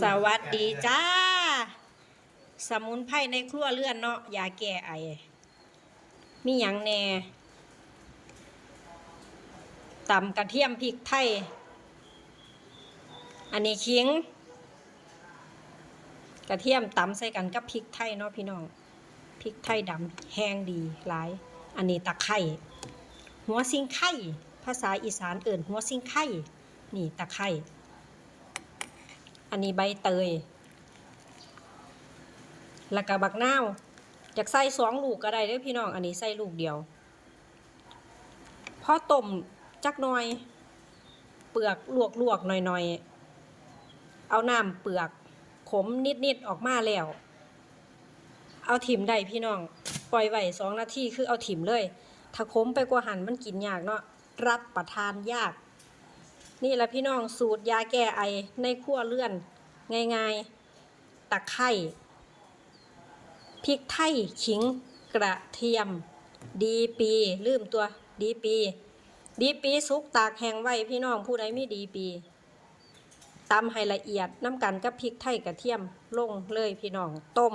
สวัสดีจ้า สมุนไพรในครัวเรือนเนาะยาแก้ไอ มีหยังแน่ตำกระเทียมพริกไทย อันนี้ขิง กระเทียมตำใส่กันกับพริกไทยเนาะพี่น้อง พริกไทยดำแห้งดีหลาย อันนี้ตะไคร่หัวซิงไข่ ภาษาอีสานเอิ่นหัวซิงไข่ นี่ตะไคร่ อันนี้ใบเตย แล้วก็บักนาวอยากใส่สองลูกก็ได้เด้อพี่น้อง อันนี้ใส่ลูกเดียว พอต้มจักหน่อย เปลือกลวกๆหน่อยๆ เอาน้ำเปลือกขมนิดๆ ออกมาแล้ว เอาถิ่มได้พี่น้อง ปล่อยไว้สองนาทีคือเอาถิ่มเลย ถ้าขมไปกว่าหันมันกินยากเนาะ รับประทานยาก นี่แหละพี่น้องสูตรยาแก้ไอในครัวเรือน ง่ายๆตะไคร่พริกไทยขิงกระเทียม ดีปีลืมตัวดีปี ดีปีสุกตากแห้งไว้พี่น้องผู้ใดมีดีปีตำให้ละเอียดน้ำกันกับพริกไทยกระเทียมลงเลยพี่น้องต้ม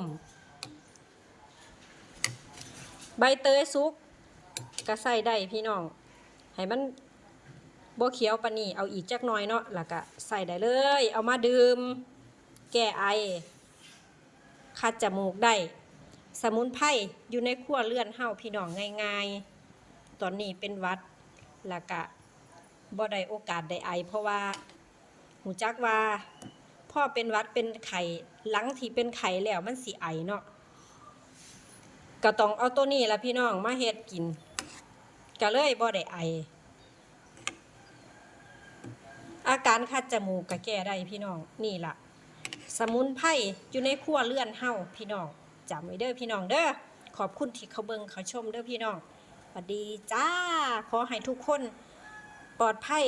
ใบเตยสุกก็ใส่ได้พี่น้องให้มัน บ่เขียวปานนี้เอาอีกจักหน่อยเนาะแล้วก็ใส่ได้เลย เอามาดื่ม แก้ไอ คัดจมูกได้ สมุนไพรอยู่ในครัวเรือนเฮาพี่น้องง่ายๆ ตอนนี้เป็นวัดแล้วก็บ่ได้โอกาสได้ไอ เพราะว่าหูจักว่าพ่อเป็นวัดเป็นไข้หลังที่เป็นไข้แล้วมันสิไอเนาะก็ต้องเอาตัวนี้ละพี่น้องมาเฮ็ดกินก็เลยบ่ได้ไอ อาการคัดจมูกก็แก้ได้พี่น้องนี่ล่ะ สมุนไพรอยู่ในครัวเรือนเฮาพี่น้องจำไว้เด้อพี่น้องเด้อขอบคุณที่เขาเบิงเขาชมเด้อพี่น้องสวัสดีจ้าขอให้ทุกคนปลอดภัย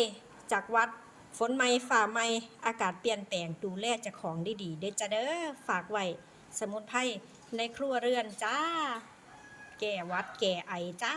จากวัดฝนไหมฝ่าไหมอากาศเปลี่ยนแปลงดูแลเจ้าของดีๆเด้อจ้าเด้อฝากไว้สมุนไพรในครัวเรือนจ้า แก้วัดแก้ไอจ้า